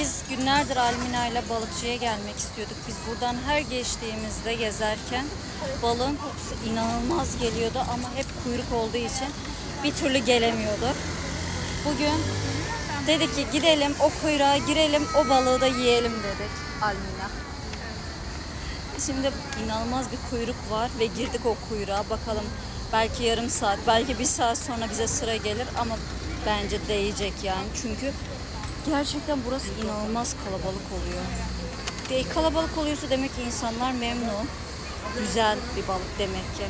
Biz günlerdir Almina ile balıkçıya gelmek istiyorduk. Biz buradan her geçtiğimizde gezerken balığın kokusu inanılmaz geliyordu ama hep kuyruk olduğu için bir türlü gelemiyorduk. Bugün dedik ki gidelim o kuyruğa girelim o balığı da yiyelim dedik Almina. Şimdi inanılmaz bir kuyruk var ve girdik o kuyruğa. Bakalım belki yarım saat, belki bir saat sonra bize sıra gelir ama bence değecek yani. Çünkü gerçekten burası inanılmaz kalabalık oluyor. Ve kalabalık oluyorsa demek ki insanlar memnun. Güzel bir balık demek ki.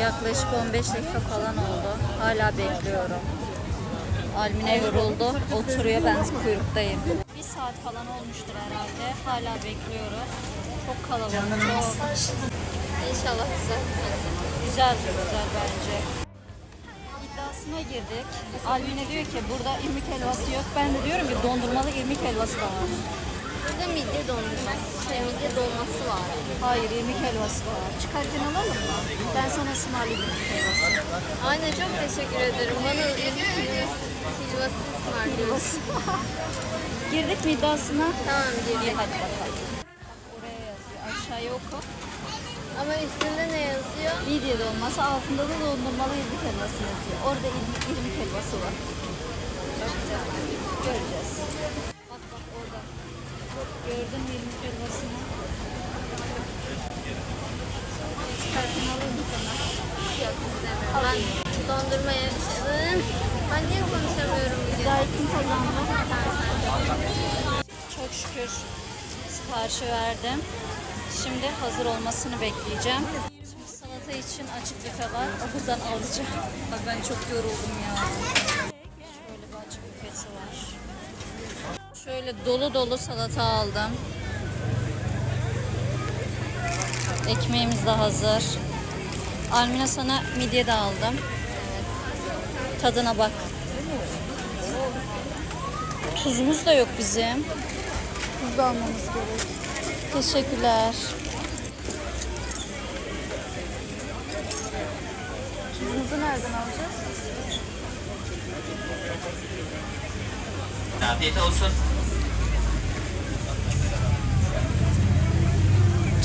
Yaklaşık 15 dakika falan oldu. Hala bekliyorum. Almine yoruldu. Oturuyor. Ben kuyruktayım. Bir saat falan olmuştur herhalde. Hala bekliyoruz. Çok kalabalık. Çok. İnşallah güzel. Güzel güzel bence. İddiasına girdik. Almine diyor ki burada irmik helvası yok. Ben de diyorum ki dondurmalı irmik helvası da var. Burada midye dondurması, şey midye dolması var. Hayır irmik helvası da var. Çıkarken alalım mı? Ben sana ısmarlayayım irmik helvası. Anne çok teşekkür ederim. Bana irmik helvası ısmarlıyorsun. Girdik mi iddiasına? Tamam İyi girdik. hadi bakalım. Oraya yazıyor. Aşağıya oku. Ama üstünde ne yazıyor? Midye dolması altında da dondurmalı irmik helvası yazıyor. Orada irmik, irmik helvası var. Bakacağız. Göreceğiz. Bak bak orada. Gördün mü irmik helvasını? Çıkartın alayım sana? Yok istemiyorum. Ben dondurma yaşadım. Ben niye konuşamıyorum bugün? Kim kazandı? Çok şükür siparişi verdim. Şimdi hazır olmasını bekleyeceğim. Şimdi salata için açık büfe var. O buradan alacağım. Bak ben çok yoruldum ya. Şöyle bir açık büfesi var. Şöyle dolu dolu salata aldım. Ekmeğimiz de hazır. Almina sana midye de aldım. Tadına bak. Tuzumuz da yok bizim. Tuz da almamız gerek. Teşekkürler. Tuzumuzu nereden alacağız? Afiyet olsun.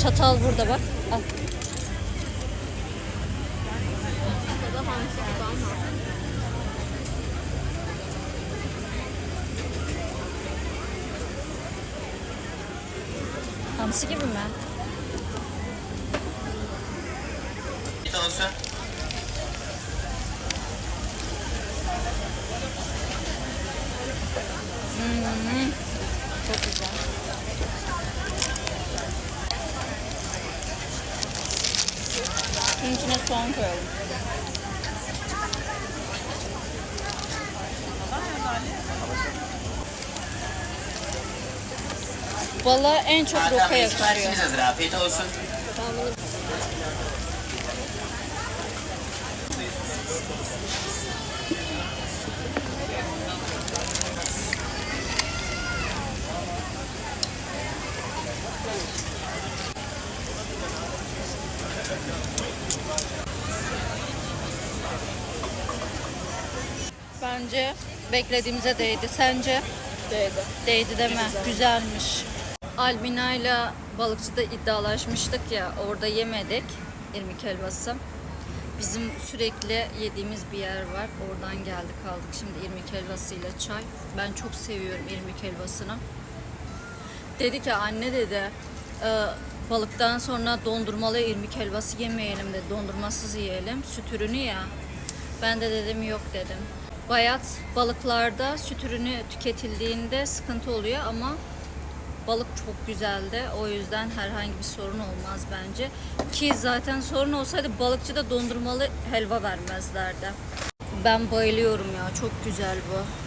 Çatal burada bak. Al. Hamsi gibi mi? Afiyet olsun. Çok güzel. Bunun içine soğan koyalım. Balığa en çok roka yakışıyor. hazır. Afiyet olsun. Bence beklediğimize değdi. Sence? Değdi. Değdi deme. Güzelmiş. Albina ile balıkçıda iddialaşmıştık ya. Orada yemedik irmik helvası. Bizim sürekli yediğimiz bir yer var. Oradan geldik aldık. Şimdi irmik helvasıyla çay. Ben çok seviyorum irmik helvasını. Dedi ki anne dedi "e, balıktan sonra dondurmalı irmik helvası yemeyelim dedi. Dondurmasız yiyelim. Süt ürünü ya. Ben de dedim yok dedim. Bayat balıklarda süt ürünü tüketildiğinde sıkıntı oluyor ama balık çok güzeldi. O yüzden herhangi bir sorun olmaz bence. Ki zaten sorun olsaydı balıkçıda dondurmalı helva vermezlerdi. Ben bayılıyorum ya. Çok güzel bu.